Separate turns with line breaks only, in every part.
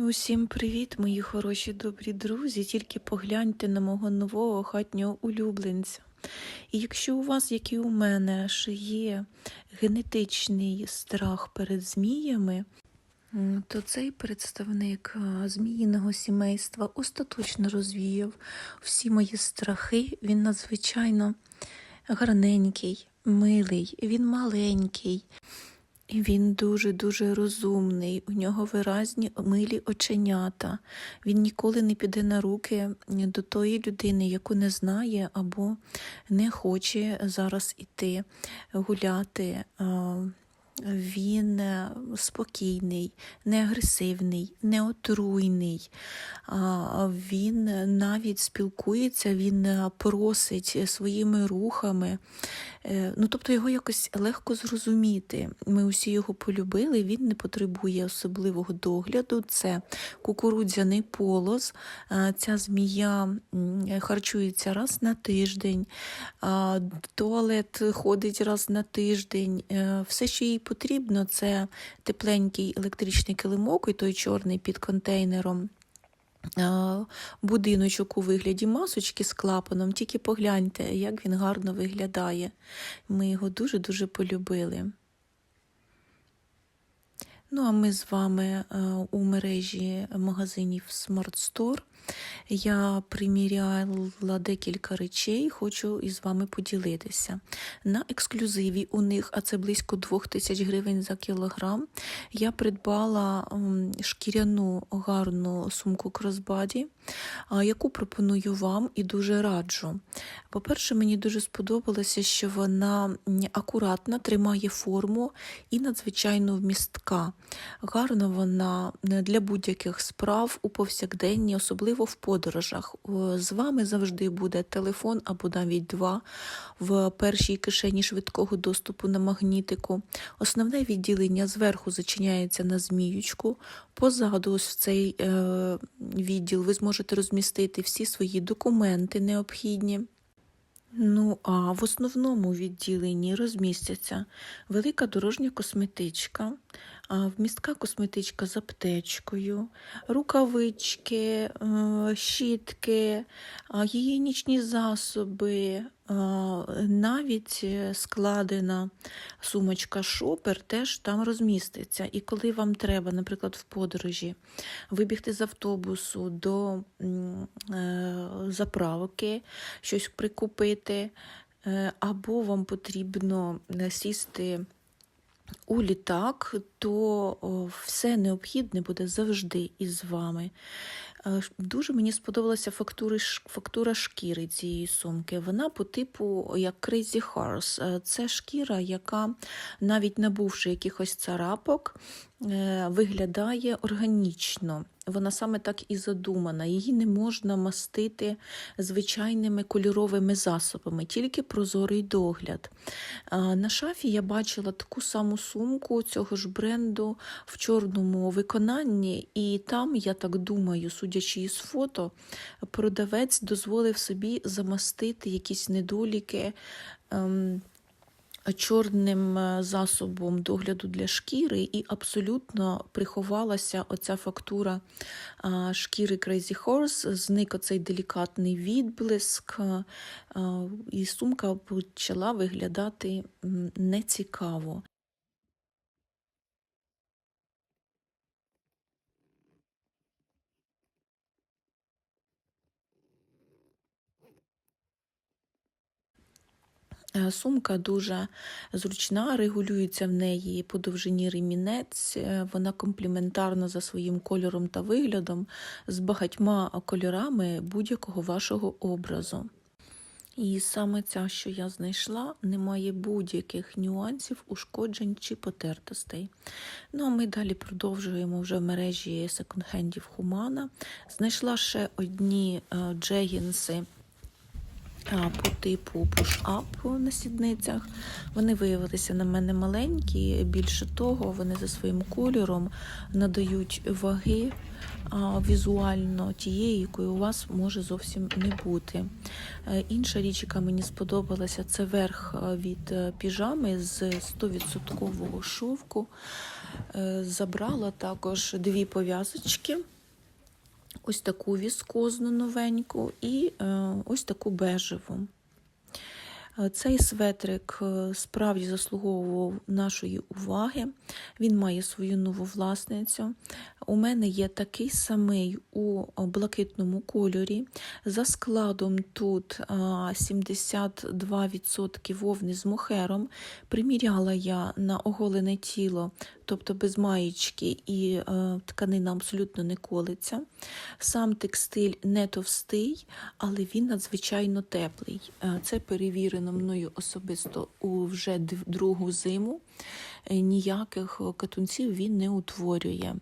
Усім привіт, мої хороші добрі друзі. Тільки погляньте на мого нового хатнього улюбленця. І якщо у вас, як і у мене, ще є генетичний страх перед зміями, то цей представник зміїного сімейства остаточно розвіяв всі мої страхи. Він надзвичайно гарненький, милий, він маленький. І він дуже-дуже розумний, у нього виразні милі оченята. Він ніколи не піде на руки до тої людини, яку не знає або не хоче зараз іти гуляти. Він е, спокійний, не агресивний, не отруйний. Він навіть спілкується, він е, просить своїми рухами. Е, Ну, тобто його якось легко зрозуміти. Ми усі його полюбили, він не потребує особливого догляду. Це кукурудзяний полоз. Ця змія харчується раз на тиждень, туалет ходить раз на тиждень. Все, що їй потрібно, це тепленький електричний килимок, і той чорний під контейнером. Будиночок у вигляді масочки з клапаном, тільки погляньте, як він гарно виглядає. Ми його дуже-дуже полюбили. Ну, а ми з вами е, у мережі магазинів Smart Store. Я приміряла декілька речей, хочу із вами поділитися. На ексклюзиві у них, а це близько 2000 гривень за кілограм, я придбала шкіряну гарну сумку а, яку пропоную вам і дуже раджу. По-перше, мені дуже сподобалося, що вона акуратна, тримає форму і надзвичайно вмістка. Гарна вона для будь-яких справ у повсякденні, особливо в подорожах. З вами завжди буде телефон або навіть два в першій кишені швидкого доступу на магнітику. Основне відділення зверху зачиняється на зміючку. Позаду ось в цей е, відділ ви зможете розмістити всі свої документи необхідні. Ну, а в основному відділенні розмістяться велика дорожня косметичка, вмістка косметичка з аптечкою, рукавички, щітки, гігієнічні засоби, навіть е, складена сумочка шопер теж там розміститься. І коли вам треба, наприклад, в подорожі вибігти з автобусу до е, заправки, щось прикупити, е, або вам потрібно сісти у літак, то все необхідне буде завжди із вами. Е, Дуже мені сподобалася фактури, фактура шкіри цієї сумки. Вона по типу як Crazy Horse. Е, Це шкіра, яка, навіть набувши якихось царапок, виглядає органічно. Вона саме так і задумана. Її не можна мастити звичайними кольоровими засобами, тільки прозорий догляд. На шафі я бачила таку саму сумку цього ж бренду в чорному виконанні, і там, я так думаю, судячи із фото, продавець дозволив собі замастити якісь недоліки. ем, Чорним е, засобом догляду для шкіри, і абсолютно приховалася оця фактура шкіри Crazy Horse, зник оцей делікатний відблиск, і сумка почала виглядати нецікаво. Сумка дуже зручна, регулюється в неї по довжині ремінець. е, Вона компліментарна за своїм кольором та виглядом з багатьма кольорами будь-якого вашого образу. І саме ця, що я знайшла, не має будь-яких нюансів, ушкоджень чи потертостей. Ну а ми далі продовжуємо вже в мережі секонд-хендів Хумана. Знайшла ще одні е, джегінси по типу push-up на сідницях. Вони виявилися на мене маленькі. Більше того, вони за своїм кольором надають ваги візуально тієї, якої у вас може зовсім не бути. Е, Інша річ, яка мені сподобалася, це верх е, від е, піжами з 100% шовку. Забрала також дві пов'язочки. Ось таку віскозну новеньку і е, ось таку бежеву. Е, Цей светрик е, справді заслуговував нашої уваги. Він має свою нову власницю. У мене є такий самий у блакитному кольорі. За складом тут 72% вовни з мохером. Приміряла я на оголене тіло, тобто без маєчки, і е, тканина абсолютно не колиться. Сам текстиль не товстий, але він надзвичайно теплий. Е, Це перевірено мною особисто у вже другу зиму. Е, Ніяких катунців він не утворює.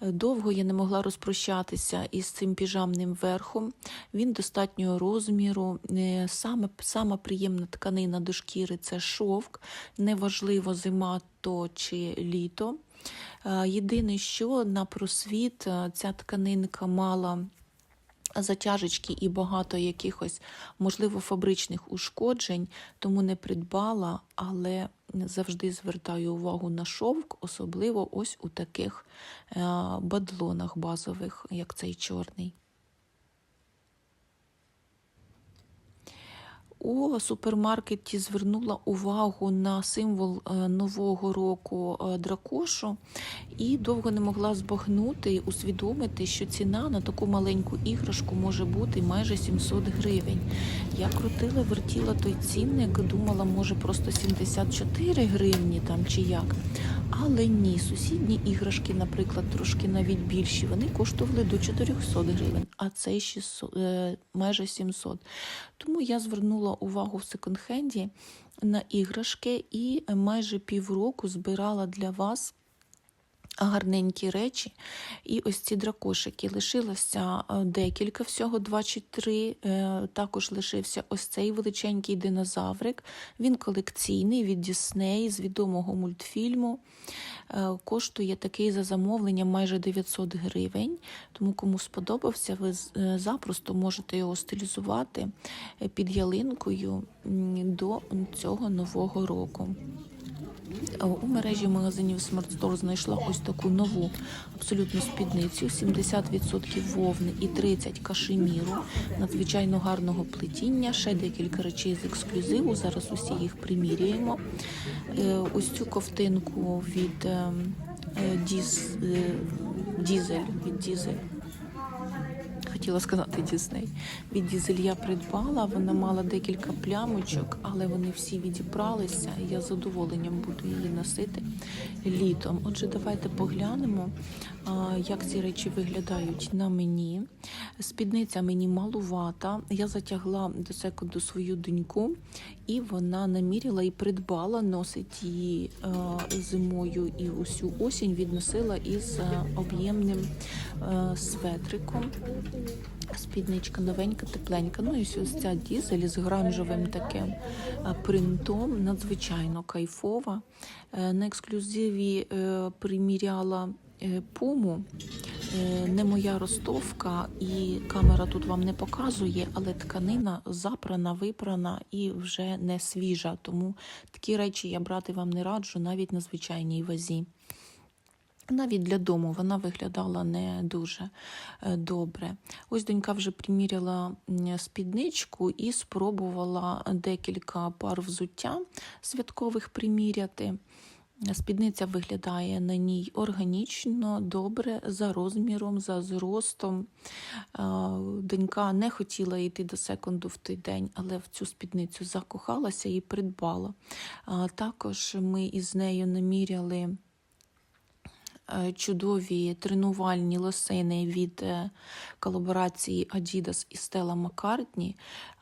Довго я не могла розпрощатися із цим піжамним верхом. Він достатнього розміру. Е, Саме, сама приємна тканина до шкіри це шовк. Неважливо, зима то чи літо. Е, Єдине, що на просвіт е, ця тканинка мала затяжечки і багато якихось, можливо, фабричних ушкоджень, тому не придбала, але завжди звертаю увагу на шовк, особливо ось у таких е, бадлонах базових, як цей чорний. У супермаркеті звернула увагу на символ е, нового року е, дракошу і довго не могла збагнути усвідомити, що ціна на таку маленьку іграшку може бути майже 700 гривень. Я крутила, вертіла той цінник, думала, може просто 74 гривні там чи як. Але ні, сусідні іграшки, наприклад, трошки навіть більші, вони коштували до 400 гривень, а цей 600, е, майже 700. Тому я звернула увагу в секонд-хенді на іграшки і майже півроку збирала для вас гарненькі речі. І ось ці дракошики. Лишилося е, декілька, всього два чи три. Е, Також лишився ось цей величенький динозаврик. Він колекційний від Дісней з відомого мультфільму. Е, Коштує такий за замовлення майже 900 гривень. Тому кому сподобався, ви запросто можете його стилізувати під ялинкою до цього нового року. У мережі магазинів Smart Store знайшла ось таку нову абсолютно спідницю, 70% вовни і 30 кашеміру, надзвичайно гарного плетіння, ще декілька речей з ексклюзиву. Зараз усі їх приміряємо. Е, Ось цю ковтинку від е, е, Діз, е, Дізель, від Дізель. Хотіла сказати Дісней. Від Дізель я придбала. Вона мала декілька плямочок, але вони всі відібралися. і Я з задоволенням буду її носити літом. Отже, давайте поглянемо, як ці речі виглядають на мені. Спідниця мені малувата. Я затягла до секунду свою доньку, і вона наміряла і придбала, носить її е, зимою і усю осінь відносила із е, об'ємним е, светриком. Спідничка новенька, тепленька. Ну і ось ця дізель з гранжевим таким принтом, надзвичайно кайфова. На ексклюзиві приміряла пуму. Е, Не моя ростовка, і камера тут вам не показує, але тканина запрана, випрана і вже не свіжа. Тому такі речі я брати вам не раджу навіть на звичайній вазі. Навіть для дому вона виглядала не дуже е, добре. Ось донька вже приміряла спідничку і спробувала декілька пар взуття святкових приміряти. Спідниця виглядає на ній органічно, добре, за розміром, за зростом. Е, Донька не хотіла йти до секунду в той день, але в цю спідницю закохалася і придбала. Також ми із нею наміряли е, чудові тренувальні лосини від е, колаборації Adidas і Stella McCartney.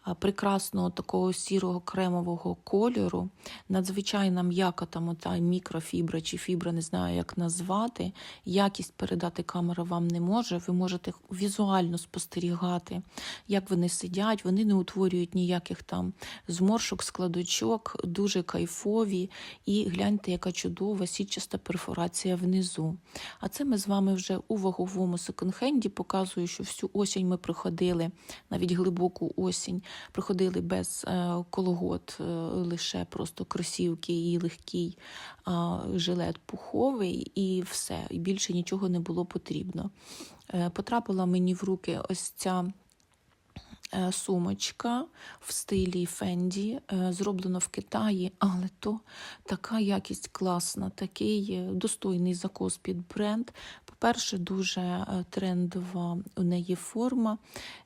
А, прекрасного такого сірого кремового кольору. Надзвичайно м'яка там ота мікрофібра чи фібра, не знаю, як назвати. Якість передати камера вам не може. Ви можете візуально спостерігати, як вони сидять, вони не утворюють ніяких там зморшок, складочок, дуже кайфові. І гляньте, яка чудова сітчаста перфорація внизу. А це ми з вами вже у ваговому секонд-хенді. Показую, що всю осінь ми проходили, навіть глибоку осінь, проходили без кологот, е, лише просто кросівки і легкий жилет пуховий, і все. І більше нічого не було потрібно. Е, Потрапила мені в руки ось ця. Е, Сумочка в стилі Фенді, зроблено в Китаї, але то така якість класна, такий е, достойний закос під бренд. По-перше, дуже е, трендова у неї форма,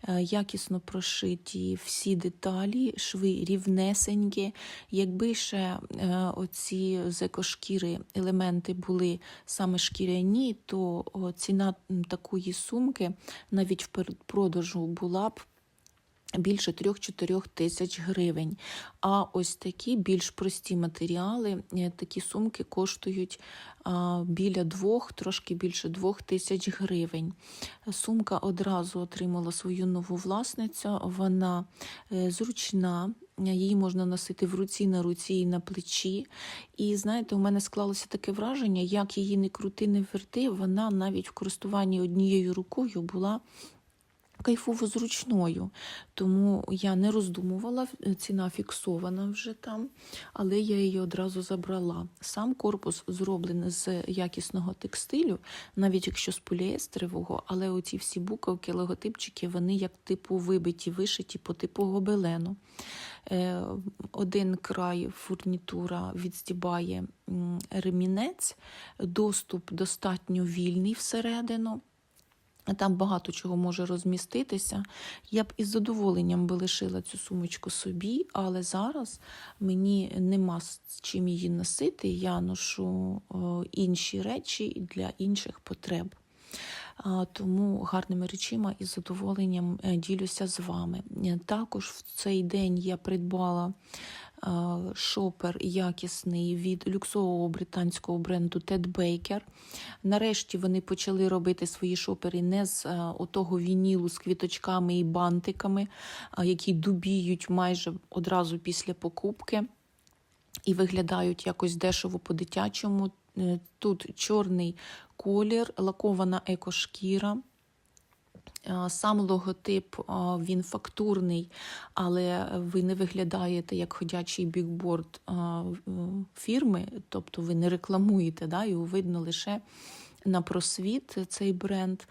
е, якісно прошиті всі деталі, шви рівнесенькі. Якби ще е, оці з екошкіри елементи були саме шкіряні, то ціна такої сумки навіть в передпродажу була б більше 3-4 тисяч гривень. А ось такі більш прості матеріали, е, такі сумки коштують біля двох, трошки більше двох тисяч гривень. Сумка одразу отримала свою нову власницю. Вона е, зручна. Її можна носити в руці, на руці і на плечі. І знаєте, у мене склалося таке враження, як її не крути, не верти, вона навіть в користуванні однією рукою була кайфово зручною. Тому я не роздумувала, ціна фіксована вже там, але я її одразу забрала. Сам корпус зроблений з якісного текстилю, навіть якщо з поліестерового, але оці всі буковки, логотипчики, вони як типу вибиті, вишиті по типу гобелену. Е, Один край фурнітура відстібає ремінець, доступ достатньо вільний всередину. Там багато чого може розміститися. Я б із задоволенням би лишила цю сумочку собі, але зараз мені нема з чим її носити. Я ношу інші речі для інших потреб. Тому гарними речима із задоволенням е, ділюся з вами. Е, Також в цей день я придбала шопер якісний від люксового британського бренду Ted Baker. Нарешті вони почали робити свої шопери не з е, отого вінілу з квіточками і бантиками, які дубіють майже одразу після покупки і виглядають якось дешево по-дитячому. Е, Тут чорний колір, лакована екошкіра. Е, Сам логотип е, він фактурний, але ви не виглядаєте як ходячий бікборд е, фірми, тобто ви не рекламуєте, да, його видно лише на просвіт цей бренд.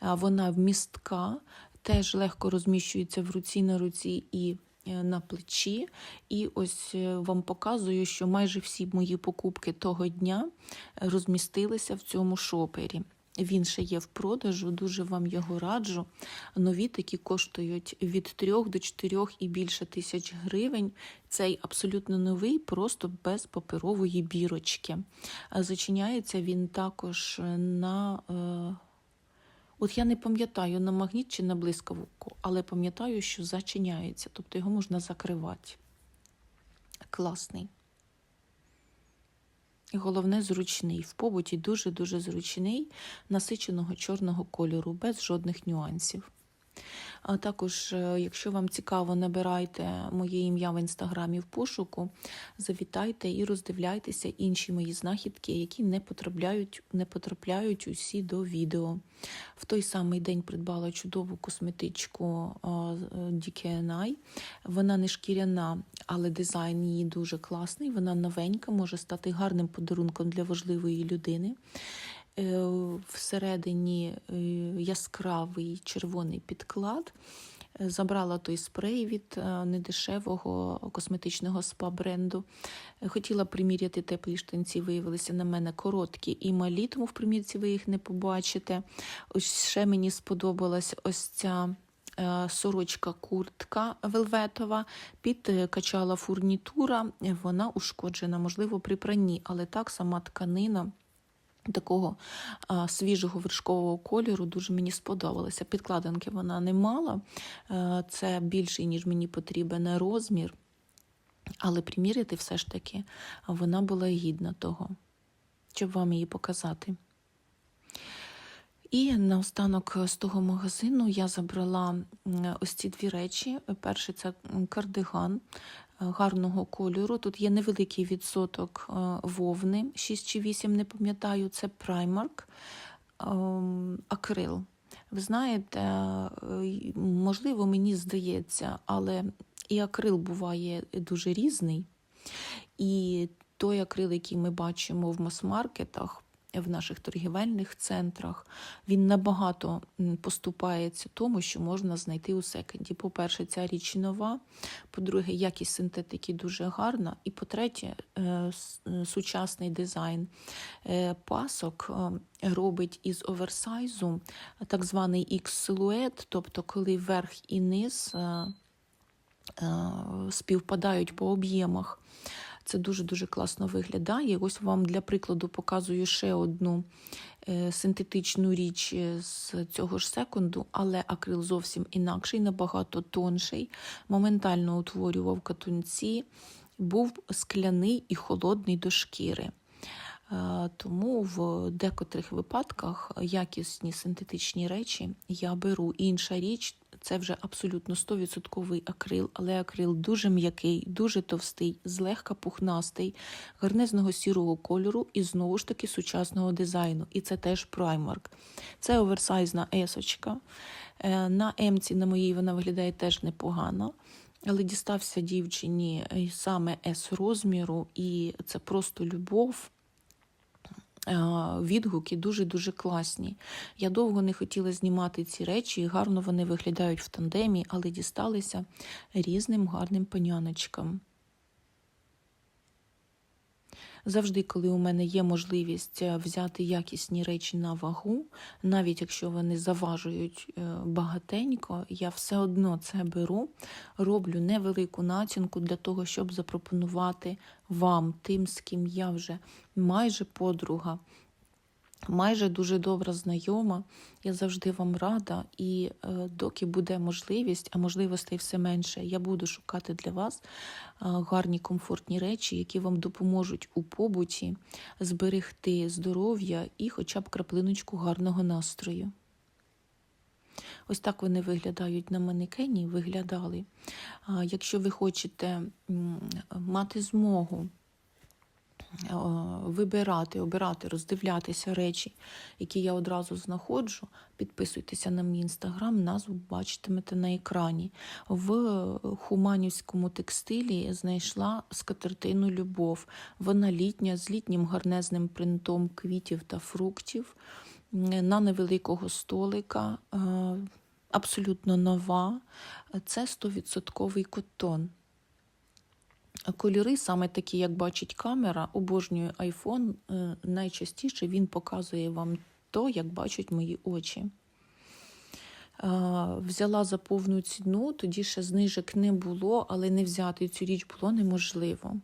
Вона вмістка, теж легко розміщується в руці на руці і на плечі. І ось вам показую, що майже всі мої покупки того дня розмістилися в цьому шопері. Він ще є в продажу, дуже вам його раджу. Нові такі коштують від 3 до 4 і більше тисяч гривень. Цей абсолютно новий, просто без паперової бірочки. Зачиняється він також на. Е, От я не пам'ятаю на магніт чи на блискавку, але пам'ятаю, що зачиняється, тобто його можна закривати. Класний. Головне, зручний. В побуті дуже-дуже зручний, насиченого чорного кольору, без жодних нюансів. А також, е, якщо вам цікаво, набирайте моє ім'я в інстаграмі в пошуку, завітайте і роздивляйтеся інші мої знахідки, які не потрапляють, не потрапляють усі до відео. В той самий день придбала чудову косметичку а, е, DKNI. Вона не шкіряна, але дизайн її дуже класний. Вона новенька, може стати гарним подарунком для важливої людини. Е, Всередині е, яскравий червоний підклад. Е, Забрала той спрей від недешевого косметичного спа-бренду. Хотіла приміряти теплі штанці, виявилися на мене короткі і малі, тому в примірці ви їх не побачите. Ось ще мені сподобалась ось ця е, сорочка куртка велветова, підкачала фурнітура, вона ушкоджена, можливо, при пранні, але так сама тканина Такого а, свіжого вершкового кольору дуже мені сподобалося. Підкладинки вона не мала, е, це більший, ніж мені потрібен розмір, але приміряти все ж таки вона була гідна того, щоб вам її показати. І наостанок з того магазину я забрала ось ці дві речі. Перший це кардиган гарного кольору. Тут є невеликий відсоток е, вовни, 6 чи 8, не пам'ятаю, це Primark ем, акрил. Ви знаєте, е, можливо, мені здається, але і акрил буває дуже різний. І той акрил, який ми бачимо в мас-маркетах, в наших торгівельних центрах, він набагато поступається тому, що можна знайти у секонді. По-перше, ця річ нова. По-друге, якість синтетики дуже гарна. І по-третє, е, е, сучасний дизайн Е, пасок робить із оверсайзу так званий X-силует, тобто коли верх і низ співпадають по об'ємах. Це дуже-дуже класно виглядає. Ось вам для прикладу показую ще одну е, синтетичну річ е, з цього ж секунду, але акрил зовсім інакший, набагато тонший. Моментально утворював катунці, був скляний і холодний до шкіри. Е, Тому в декотрих випадках якісні синтетичні речі я беру. Інша річ це вже абсолютно 100% акрил, але акрил дуже м'який, дуже товстий, злегка пухнастий, гарнезного сірого кольору і знову ж таки сучасного дизайну. І це теж Primark. Це оверсайзна есочка. Е, На емці на моїй вона виглядає теж непогано. Але дістався дівчині е, саме С розміру, і це просто любов. Е, Відгуки дуже-дуже класні. Я довго не хотіла знімати ці речі, і гарно вони виглядають в тандемі, але дісталися різним гарним паняночкам. Завжди, коли у мене є можливість е, взяти якісні речі на вагу, навіть якщо вони заважують е, багатенько, я все одно це беру, роблю невелику націнку для того, щоб запропонувати вам, тим, з ким я вже майже подруга, майже дуже добра знайома. Я завжди вам рада, і е, доки буде можливість, а можливостей все менше, я буду шукати для вас е, гарні комфортні речі, які вам допоможуть у побуті зберегти здоров'я і хоча б краплиночку гарного настрою. Ось так вони виглядають на манекені, виглядали. Якщо ви хочете мати змогу вибирати, обирати, роздивлятися речі, які я одразу знаходжу, підписуйтеся на мій інстаграм, назву бачитимете на екрані. В хуманівському текстилі знайшла скатертину Любов. Вона літня з літнім гарнезним принтом квітів та фруктів на невеликого столика. е, Абсолютно нова. Це 100% котон. Кольори, саме такі, як бачить камера, обожнюю iPhone. е, Найчастіше він показує вам то, як бачать мої очі. Взяла за повну ціну, тоді ще знижок не було, але не взяти цю річ було неможливо.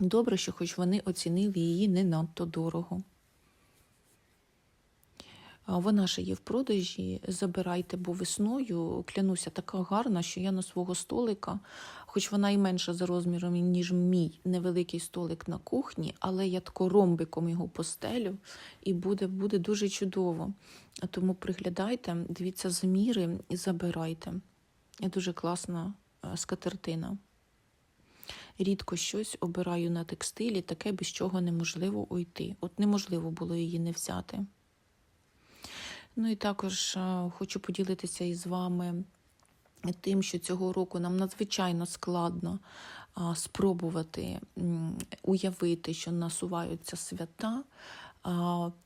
Добре, що хоч вони оцінили її не надто дорого. Вона ще є в продажі. Забирайте, бо весною клянуся, така гарна, що я на свого столика, хоч вона і менша за розміром, ніж мій невеликий столик на кухні, але я тако ромбиком його постелю, і буде, буде дуже чудово. Тому приглядайте, дивіться заміри і забирайте. І дуже класна е, скатертина. Рідко щось обираю на текстилі, таке, без чого неможливо уйти. От неможливо було її не взяти. Ну і також е, хочу поділитися із вами тим, що цього року нам надзвичайно складно спробувати уявити, що насуваються свята,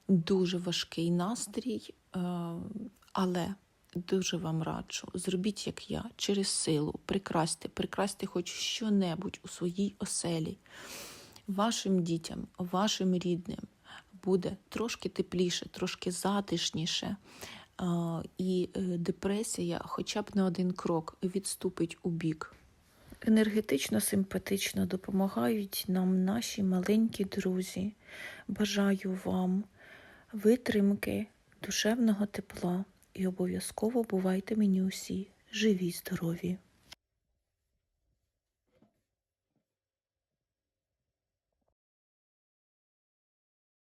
дуже важкий настрій, але дуже вам раджу, зробіть, як я, через силу, прикрасьте, прикрасьте хоч що-небудь у своїй оселі, вашим дітям, вашим рідним буде трошки тепліше, трошки затишніше. І е, депресія хоча б на один крок відступить у бік. енергетично, симпатично допомагають нам наші маленькі друзі. Бажаю вам витримки, душевного тепла і обов'язково бувайте мені усі живі, здорові.